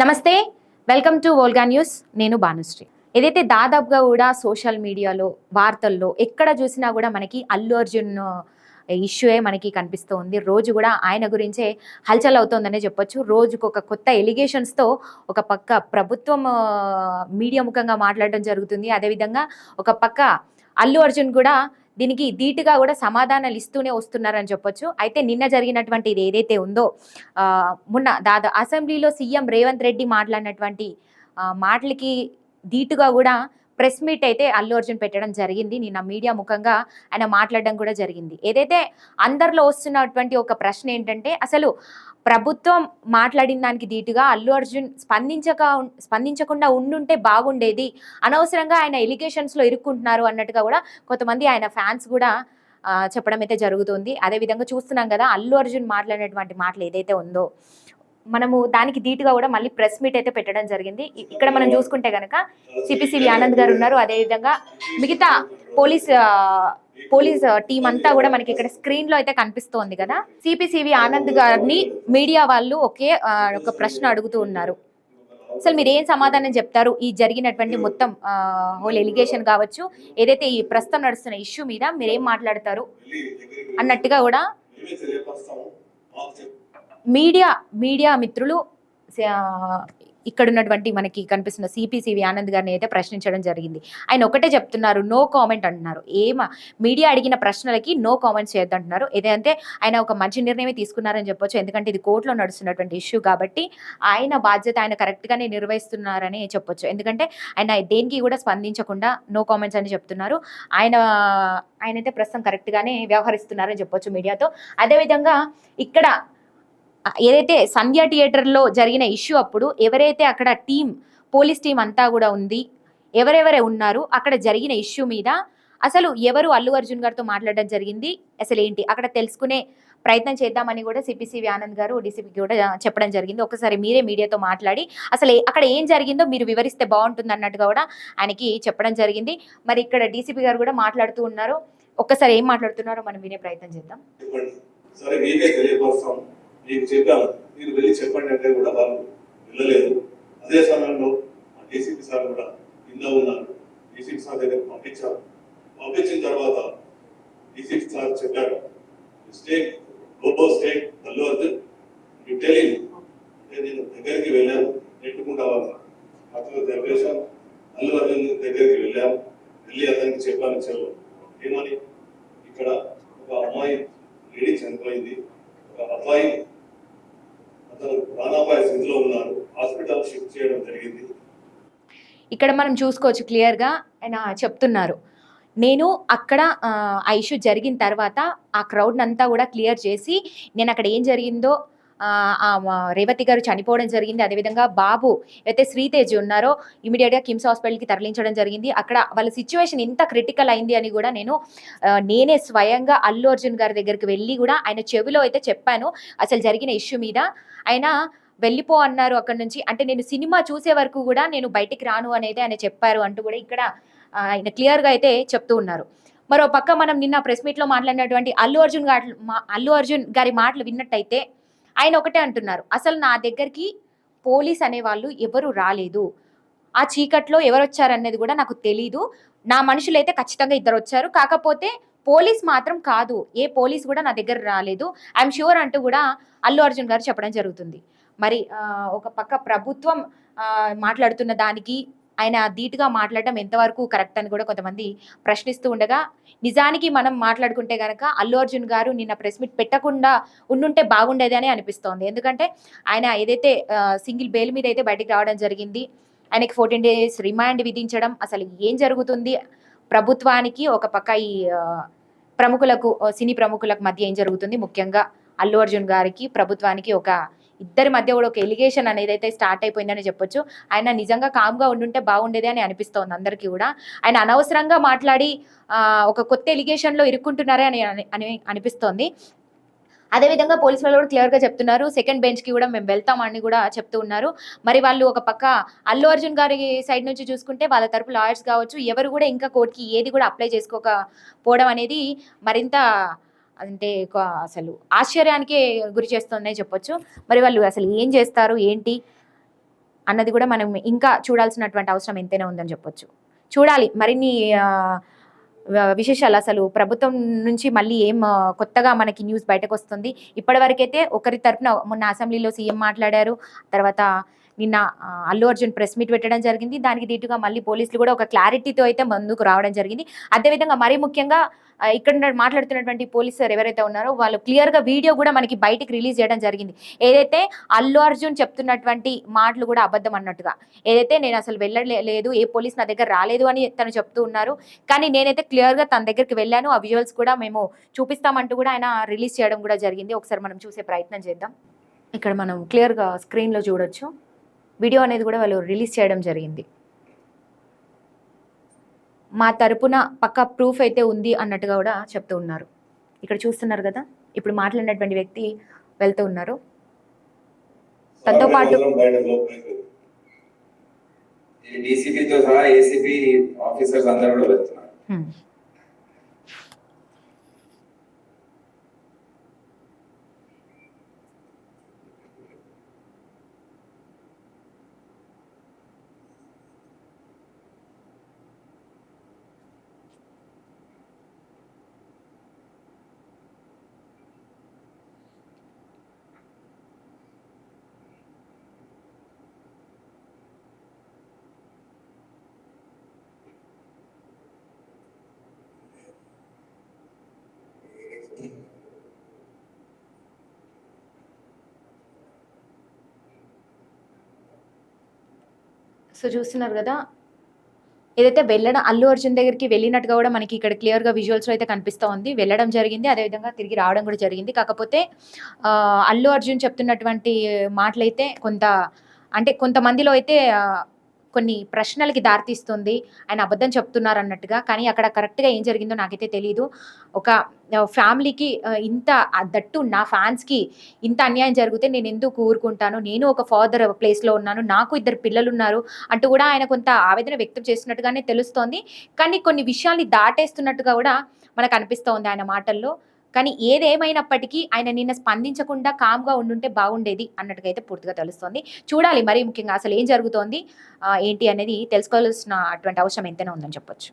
నమస్తే welcome to Volga news. నేను భానుశ్రీ. ఏదైతే దాదాపుగా కూడా సోషల్ మీడియాలో వార్తల్లో ఎక్కడ చూసినా కూడా మనకి అల్లు అర్జున్ ఇష్యూయే మనకి కనిపిస్తూ ఉంది. రోజు కూడా ఆయన గురించే హల్చల్ అవుతోందనే చెప్పొచ్చు. రోజుకు ఒక కొత్త ఎలిగేషన్స్తో ఒక పక్క ప్రభుత్వం మీడియా ముఖంగా మాట్లాడడం జరుగుతుంది. అదేవిధంగా ఒక పక్క అల్లు అర్జున్ కూడా దీనికి ధీటుగా కూడా సమాధానాలు ఇస్తూనే వస్తున్నారని చెప్పొచ్చు. అయితే నిన్న జరిగినటువంటి ఇది ఏదైతే ఉందో మొన్న దాదా అసెంబ్లీలో సీఎం రేవంత్ రెడ్డి మాట్లాడినటువంటి మాటలకి ధీటుగా కూడా ప్రెస్ మీట్ అయితే అల్లు అర్జున్ పెట్టడం జరిగింది. నిన్న మీడియా ముఖంగా ఆయన మాట్లాడడం కూడా జరిగింది. ఏదైతే అందరిలో వస్తున్నటువంటి ఒక ప్రశ్న ఏంటంటే అసలు ప్రభుత్వం మాట్లాడిన దానికి ధీటుగా అల్లు అర్జున్ స్పందించక స్పందించకుండా ఉండుంటే బాగుండేది. అనవసరంగా ఆయన ఎలిగేషన్స్లో ఇరుక్కుంటున్నారు అన్నట్టుగా కూడా కొంతమంది ఆయన ఫ్యాన్స్ కూడా చెప్పడం అయితే జరుగుతుంది. అదేవిధంగా చూస్తున్నాం కదా అల్లు అర్జున్ మాట్లాడినటువంటి మాటలు ఏదైతే ఉందో మనము దానికి ధీటుగా కూడా మళ్ళీ ప్రెస్ మీట్ అయితే పెట్టడం జరిగింది. ఇక్కడ మనం చూసుకుంటే కనుక సిపిసివి ఆనంద్ గారు ఉన్నారు. అదేవిధంగా మిగతా పోలీస్ పోలీస్ టీం అంతా కూడా మనకి ఇక్కడ స్క్రీన్లో అయితే కనిపిస్తోంది కదా. సిపిసివి ఆనంద్ గారిని మీడియా వాళ్ళు ఒకే ఒక ప్రశ్న అడుగుతూ ఉన్నారు. అసలు మీరు ఏం సమాధానం చెప్తారు? ఈ జరిగినటువంటి మొత్తం హోల్ ఎలిగేషన్ కావచ్చు ఏదైతే ఈ ప్రస్తుతం నడుస్తున్న ఇష్యూ మీద మీరేం మాట్లాడతారు? అన్నట్టుగా కూడా మీడియా మీడియా మిత్రులు ఇక్కడ ఉన్నటువంటి మనకి కనిపిస్తున్న సిపిసివి ఆనంద్ గారిని అయితే ప్రశ్నించడం జరిగింది. ఆయన ఒకటే చెప్తున్నారు నో కామెంట్ అంటున్నారు. ఏమ? మీడియా అడిగిన ప్రశ్నలకి నో కామెంట్స్ చేయొద్దంటున్నారు. ఏదంటే ఆయన ఒక మంచి నిర్ణయమే తీసుకున్నారని చెప్పొచ్చు. ఎందుకంటే ఇది కోర్టులో నడుస్తున్నటువంటి ఇష్యూ కాబట్టి ఆయన బాధ్యత ఆయన కరెక్ట్గానే నిర్వహిస్తున్నారని చెప్పొచ్చు. ఎందుకంటే ఆయన దేనికి కూడా స్పందించకుండా నో కామెంట్స్ అని చెప్తున్నారు. ఆయన ఆయనైతే ప్రస్తుతం కరెక్ట్గానే వ్యవహరిస్తున్నారని చెప్పొచ్చు మీడియాతో. అదేవిధంగా ఇక్కడ ఏదైతే సంధ్య థియేటర్లో జరిగిన ఇష్యూ అప్పుడు ఎవరైతే అక్కడ టీం పోలీస్ టీం అంతా కూడా ఉంది ఎవరెవరే ఉన్నారు అక్కడ జరిగిన ఇష్యూ మీద అసలు ఎవరు అల్లు అర్జున్ గారితో మాట్లాడడం జరిగింది అసలు ఏంటి? అక్కడ తెలుసుకునే ప్రయత్నం చేద్దామని కూడా సిపిసివి ఆనంద్ గారు డీసీపీకి కూడా చెప్పడం జరిగింది. ఒకసారి మీరే మీడియాతో మాట్లాడి అసలు అక్కడ ఏం జరిగిందో మీరు వివరిస్తే బాగుంటుంది అన్నట్టుగా కూడా ఆయనకి చెప్పడం జరిగింది. మరి ఇక్కడ డీసీపీ గారు కూడా మాట్లాడుతూ ఉన్నారు. ఒక్కసారి ఏం మాట్లాడుతున్నారో మనం వినే ప్రయత్నం చేద్దాం. నీకు తెలియపరుస్తాం మీకు చెప్పాము మీరు వెళ్ళి చెప్పండి అంటే కూడా వాళ్ళు వెళ్ళలేదు. అదే సమయంలో ఆ డీసీపీ సార్ కూడా కింద ఉన్నారు. డీసీపీ సార్ దగ్గర పంపించారు. పంపించిన తర్వాత డీసీపీ సార్ చెప్పారు state global state Allu Arjun you telling అంటే నేను దగ్గరికి వెళ్ళాను నెట్టుకుంటా వాళ్ళ అతను చెప్పేశాను అల్లు అర్జున్ దగ్గరికి వెళ్ళాము వెళ్ళి అతనికి చెప్పాను చెల్లు ఏమని? ఇక్కడ ఒక అమ్మాయి లేడీ చనిపోయింది. ఒక అబ్బాయి అతను ప్రాణాపాయ స్థితిలో ఉన్నారు. హాస్పిటల్ షిఫ్ట్ చేయడం జరిగింది. ఇక్కడ మనం చూసుకోవచ్చు క్లియర్గా ఆయన చెప్తున్నారు. నేను అక్కడ ఆ, ఇష్యూ జరిగిన తర్వాత ఆ క్రౌడ్ అంతా కూడా క్లియర్ చేసి నేను అక్కడ ఏం జరిగిందో రేవతి గారు చనిపోవడం జరిగింది. అదేవిధంగా బాబు అయితే శ్రీతేజ్ ఉన్నారో ఇమీడియట్గా కిమ్స్ హాస్పిటల్కి తరలించడం జరిగింది. అక్కడ వాళ్ళ సిచ్యువేషన్ ఇంత క్రిటికల్ అయింది అని కూడా నేను నేనే స్వయంగా అల్లు అర్జున్ గారి దగ్గరికి వెళ్ళి కూడా ఆయన చెవిలో అయితే చెప్పాను. అసలు జరిగిన ఇష్యూ మీద ఆయన వెళ్ళిపో అన్నారు అక్కడ నుంచి. అంటే నేను సినిమా చూసే వరకు కూడా నేను బయటికి రాను అనేది ఆయన చెప్పారు అంటూ కూడా ఇక్కడ ఆయన క్లియర్గా అయితే చెప్తూ ఉన్నారు. మరో పక్క మనం నిన్న ప్రెస్ మీట్లో మాట్లాడినటువంటి అల్లు అర్జున్ గారి మా- అల్లు అర్జున్ గారి మాటలు విన్నట్టయితే ఆయన ఒకటే అంటున్నారు. అసలు నా దగ్గరికి పోలీస్ అనేవాళ్ళు ఎవరు రాలేదు. ఆ చీకట్లో ఎవరు వచ్చారనేది కూడా నాకు తెలీదు. నా మనుషులు అయితే ఖచ్చితంగా ఇద్దరు వచ్చారు కాకపోతే పోలీస్ మాత్రం కాదు. ఏ పోలీస్ కూడా నా దగ్గర రాలేదు. ఐఎమ్ షూర్ అంటూ కూడా అల్లు అర్జున్ గారు చెప్పడం జరుగుతుంది. మరి ఒక పక్క ప్రభుత్వం మాట్లాడుతున్న దానికి ఆయన ధీటుగా మాట్లాడడం ఎంతవరకు కరెక్ట్ అని కూడా కొంతమంది ప్రశ్నిస్తూ ఉండగా నిజానికి మనం మాట్లాడుకుంటే కనుక అల్లు అర్జున్ గారు నిన్న ప్రెస్ మీట్ పెట్టకుండా ఉండుంటే బాగుండేది అని అనిపిస్తోంది. ఎందుకంటే ఆయన ఏదైతే సింగిల్ బెయిల్ మీద అయితే బయటికి రావడం జరిగింది ఆయనకి ఫోర్టీన్ డేస్ రిమాండ్ విధించడం అసలు ఏం జరుగుతుంది? ప్రభుత్వానికి ఒక పక్క ఈ ప్రముఖులకు సినీ ప్రముఖులకు మధ్య ఏం జరుగుతుంది? ముఖ్యంగా అల్లు అర్జున్ గారికి ప్రభుత్వానికి ఒక ఇద్దరి మధ్య కూడా ఒక ఎలిగేషన్ అనేది అయితే స్టార్ట్ అయిపోయిందని చెప్పొచ్చు. ఆయన నిజంగా కామ్గా ఉండుంటే బాగుండేది అని అనిపిస్తోంది అందరికీ కూడా. ఆయన అనవసరంగా మాట్లాడి ఒక కొత్త ఎలిగేషన్లో ఇరుక్కుంటున్నారే అని అని- అని అనిపిస్తోంది. అదేవిధంగా పోలీసు వాళ్ళు కూడా క్లియర్గా చెప్తున్నారు. సెకండ్ బెంచ్కి కూడా మేము వెళ్తామని కూడా చెప్తూ ఉన్నారు. మరి వాళ్ళు ఒక పక్క అల్లు అర్జున్ గారి సైడ్ నుంచి చూసుకుంటే వాళ్ళ తరపు లాయర్స్ కావచ్చు ఎవరు కూడా ఇంకా కోర్టుకి ఏది కూడా అప్లై చేసుకోకపోవడం అనేది మరింత అంటే అసలు ఆశ్చర్యానికి గురి చేస్తుందనే చెప్పొచ్చు. మరి వాళ్ళు అసలు ఏం చేస్తారు? ఏంటి? అన్నది కూడా మనం ఇంకా చూడాల్సినటువంటి అవసరం ఎంతైనా ఉందని చెప్పొచ్చు. చూడాలి. మరిన్ని విశేషాలు అసలు ప్రభుత్వం నుంచి మళ్ళీ ఏం కొత్తగా మనకి న్యూస్ బయటకు వస్తుంది ఇప్పటివరకైతే ఒకరి తరపున మొన్న అసెంబ్లీలో సీఎం మాట్లాడారు. తర్వాత నిన్న అల్లు అర్జున్ ప్రెస్ మీట్ పెట్టడం జరిగింది. దానికి దీటుగా మళ్ళీ పోలీసులు కూడా ఒక క్లారిటీతో అయితే ముందుకు రావడం జరిగింది. అదేవిధంగా మరీ ముఖ్యంగా ఇక్కడ మాట్లాడుతున్నటువంటి మాట్లాడుతున్నటువంటి పోలీసులు ఎవరైతే ఉన్నారో వాళ్ళు క్లియర్గా వీడియో కూడా మనకి బయటికి రిలీజ్ చేయడం జరిగింది. ఏదైతే అల్లు అర్జున్ చెప్తున్నటువంటి మాటలు కూడా అబద్ధం అన్నట్టుగా. ఏదైతే నేను అసలు వెళ్ళలేదు ఏ పోలీస్ నా దగ్గర రాలేదు అని తను చెప్తూ ఉన్నారు. కానీ నేనైతే క్లియర్గా తన దగ్గరికి వెళ్ళాను. ఆ విజువల్స్ కూడా మేము చూపిస్తామంటూ కూడా ఆయన రిలీజ్ చేయడం కూడా జరిగింది. ఒకసారి మనం చూసే ప్రయత్నం చేద్దాం. ఇక్కడ మనం క్లియర్గా స్క్రీన్లో చూడొచ్చు. వీడియో అనేది కూడా వాళ్ళు రిలీజ్ చేయడం జరిగింది. మా తరపున పక్క ప్రూఫ్ అయితే ఉంది అన్నట్టుగా కూడా చెప్తూ ఉన్నారు. ఇక్కడ చూస్తున్నారు కదా ఇప్పుడు మాట్లాడినటువంటి వ్యక్తి వెళ్తూ ఉన్నారు. తనతో పాటు- డీసీపీతో సహా ఏసీపీ ఆఫీసర్స్ అందరూ కూడా వెళ్తున్నారు. సో చూస్తున్నారు కదా ఏదైతే వెళ్ళడం అల్లు అర్జున్ దగ్గరికి వెళ్ళినట్టుగా కూడా మనకి ఇక్కడ క్లియర్గా విజువల్స్లో అయితే కనిపిస్తూ ఉంది. వెళ్ళడం జరిగింది అదేవిధంగా తిరిగి రావడం కూడా జరిగింది. కాకపోతే అల్లు అర్జున్ చెప్తున్నటువంటి మాటలైతే కొంత అంటే కొంతమందిలో అయితే కొన్ని ప్రశ్నలకి దారితీస్తుంది. ఆయన అబద్ధం చెప్తున్నారు అన్నట్టుగా కానీ అక్కడ కరెక్ట్గా ఏం జరిగిందో నాకైతే తెలియదు ఒక ఫ్యామిలీకి ఇంత దట్టు నా ఫ్యాన్స్కి ఇంత అన్యాయం జరిగితే నేను ఎందుకు ఊరుకుంటాను? నేను ఒక ఫాదర్ ప్లేస్లో ఉన్నాను. నాకు ఇద్దరు పిల్లలు ఉన్నారు అంటూ కూడా ఆయన కొంత ఆవేదన వ్యక్తం చేస్తున్నట్టుగానే తెలుస్తోంది. కానీ కొన్ని విషయాల్ని దాటేస్తున్నట్టుగా కూడా మనకు అనిపిస్తోంది ఆయన మాటల్లో. కానీ ఏదేమైనప్పటికీ ఆయన నిన్న స్పందించకుండా కామ్గా ఉండుంటే బాగుండేది అన్నట్టుగా అయితే పూర్తిగా తెలుస్తోంది. చూడాలి మరీ ముఖ్యంగా అసలు ఏం జరుగుతోంది ఏంటి అనేది తెలుసుకోవాల్సిన అటువంటి అవసరం ఎంతైనా ఉందని చెప్పొచ్చు.